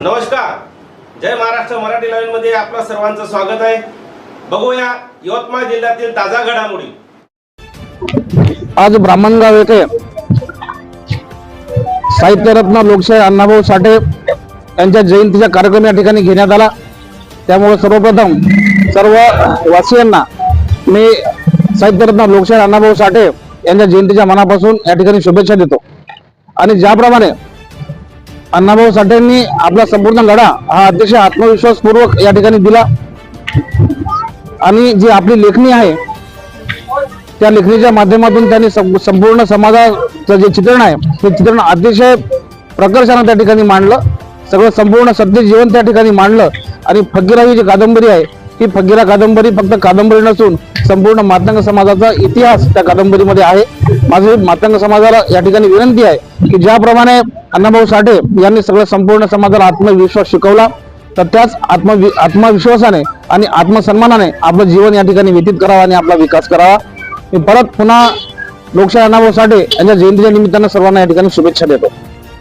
नमस्कार. जय महाराष्ट्र मराठी लाईन मध्ये आपलं सर्वांचं स्वागत आहे. बघूया यवतमाळ जिल्ह्यातील ताजा घडामोडी. आज ब्राह्मणगाव येथे साहित्यरत्न लोकशाही अण्णाभाऊ साठे यांच्या जयंतीचा कार्यक्रम या ठिकाणी घेण्यात आला. त्यामुळे सर्वप्रथम सर्व वासियांना मी साहित्यरत्न लोकशाही अण्णाभाऊ साठे यांच्या जयंतीच्या मनापासून या ठिकाणी शुभेच्छा देतो. आणि ज्याप्रमाणे अण्णाभाऊ साठेंनी आपला संपूर्ण लढा हा अतिशय आत्मविश्वासपूर्वक या ठिकाणी दिला आणि जी आपली लेखणी आहे त्या लेखणीच्या माध्यमातून त्यांनी संपूर्ण समाजाचं जे चित्रण आहे ते चित्रण अतिशय प्रकर्षानं त्या ठिकाणी मांडलं. सगळं संपूर्ण सत्य जीवन त्या ठिकाणी मांडलं. आणि फकीरा ही जी कादंबरी आहे ही फकीरा कादंबरी फक्त कादंबरी नसून संपूर्ण मातंग समाजाचा इतिहास त्या कादंबरीमध्ये आहे. माझी मातंग समाजाला या ठिकाणी विनंती आहे की ज्याप्रमाणे अण्णाभाऊ साठे यांनी सगळं संपूर्ण समाजाला आत्मविश्वास शिकवला तर त्याच आत्मवि आत्मविश्वासाने आणि आत्मसन्मानाने आपलं जीवन या ठिकाणी व्यतीत करावा आणि आपला विकास करावा. मी परत पुन्हा लोकशाही अण्णाभाऊ साठे यांच्या जयंतीच्या निमित्तानं सर्वांना या ठिकाणी शुभेच्छा देतो.